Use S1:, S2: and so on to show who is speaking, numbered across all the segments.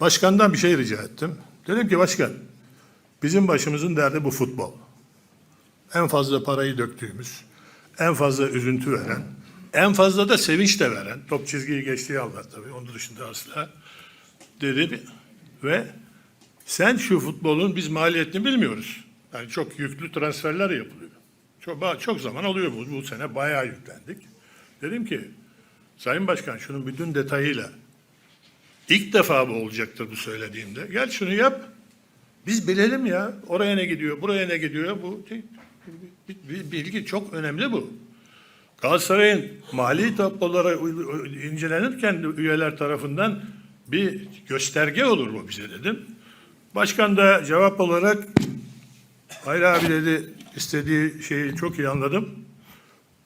S1: Başkandan bir şey rica ettim. Dedim ki başkan, bizim başımızın derdi bu futbol. En fazla parayı döktüğümüz, en fazla üzüntü veren, en fazla da sevinç de veren, top çizgiyi geçtiği anlar tabii, onun dışında asla, dedi ve sen şu futbolun biz maliyetini bilmiyoruz. Yani çok yüklü transferler yapılıyor. Çok, çok zaman oluyor bu. Bu sene bayağı yüklendik. Dedim ki, Sayın Başkan şunun bütün detayıyla ilk defa bu olacaktır bu söylediğimde. Gel şunu yap. Biz bilelim ya. Oraya ne gidiyor, buraya ne gidiyor. Bu bilgi çok önemli bu. Galatasaray'ın mali tabloları incelenirken üyeler tarafından bir gösterge olur bu bize dedim. Başkan da cevap olarak Hayır abi dedi istediği şeyi çok iyi anladım.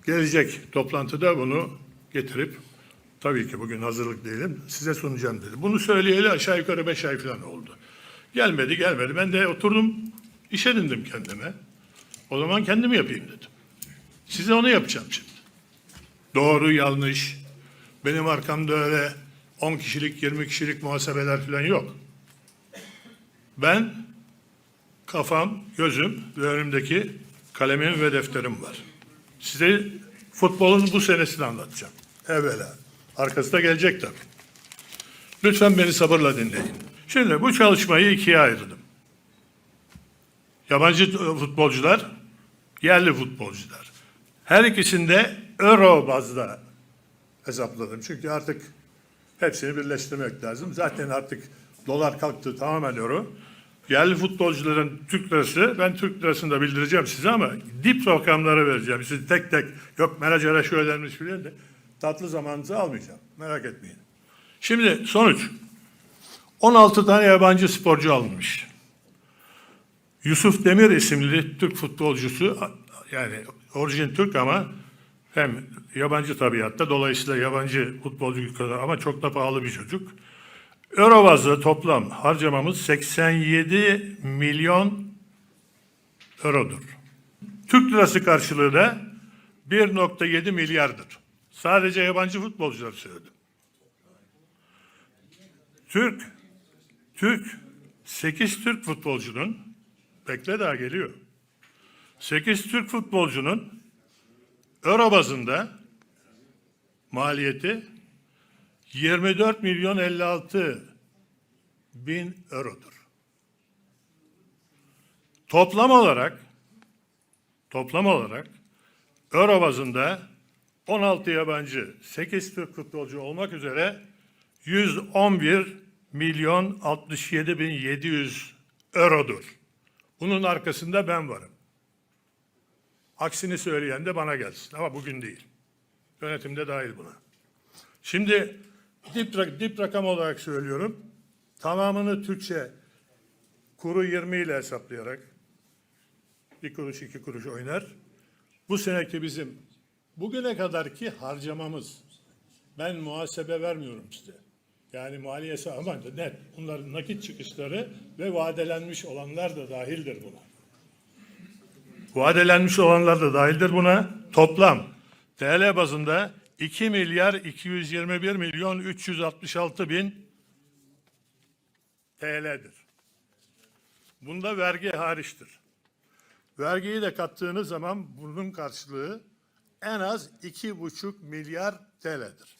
S1: Gelecek toplantıda bunu getirip tabii ki bugün hazırlık değilim size sunacağım dedi. Bunu söyleyeli aşağı yukarı beş ay falan oldu. Gelmedi gelmedi. Ben de oturdum iş edindim kendime. O zaman kendim yapayım dedim. Size onu yapacağım şimdi. Doğru yanlış. Benim arkamda öyle 10 kişilik 20 kişilik muhasebeler falan yok. Ben kafam, gözüm ve önümdeki kalemim ve defterim var. Size futbolun bu senesini anlatacağım. Evvela. Arkası da gelecek tabii. Lütfen beni sabırla dinleyin. Şimdi bu çalışmayı ikiye ayırdım. Yabancı futbolcular, yerli futbolcular. Her ikisinde euro bazda hesapladım. Çünkü artık hepsini birleştirmek lazım. Zaten artık dolar kalktı tamamen euro. Yerli futbolcuların Türk lirası, ben Türk lirasını da bildireceğim size ama dip rakamları vereceğim. Siz tek tek yok menajere şu ödenmiş filan de tatlı zamanınızı almayacağım. Merak etmeyin. Şimdi sonuç. 16 tane yabancı sporcu alınmış. Yusuf Demir isimli Türk futbolcusu yani orijin Türk ama hem yabancı tabiatta dolayısıyla yabancı futbolcu kadar ama çok da pahalı bir çocuk. Euro bazlı toplam harcamamız 87 milyon eurodur. Türk lirası karşılığı da 1.7 milyardır. Sadece yabancı futbolcuları söyledim. Türk, Türk, 8 Türk futbolcunun, bekle daha geliyor. 8 Türk futbolcunun euro bazında maliyeti 24 milyon 56 bin eurodur. Toplam olarak toplam olarak euro bazında 16 yabancı, 8 Türk futbolcu olmak üzere 111 milyon 67 bin 700 eurodur. Bunun arkasında ben varım. Aksini söyleyen de bana gelsin ama bugün değil. Yönetimde dahil buna. Şimdi dip, dip rakam olarak söylüyorum. Tamamını Türkçe kuru 20 ile hesaplayarak bir kuruş iki kuruş oynar. Bu seneki bizim bugüne kadarki harcamamız ben muhasebe vermiyorum size. Yani maliyesi ama net. Bunların nakit çıkışları ve vadelenmiş olanlar da dahildir buna. Vadelenmiş olanlar da dahildir buna. Toplam TL bazında 2 milyar 221 milyon 366 bin TL'dir. Bunda vergi hariçtir. Vergiyi de kattığınız zaman bunun karşılığı en az 2,5 milyar TL'dir.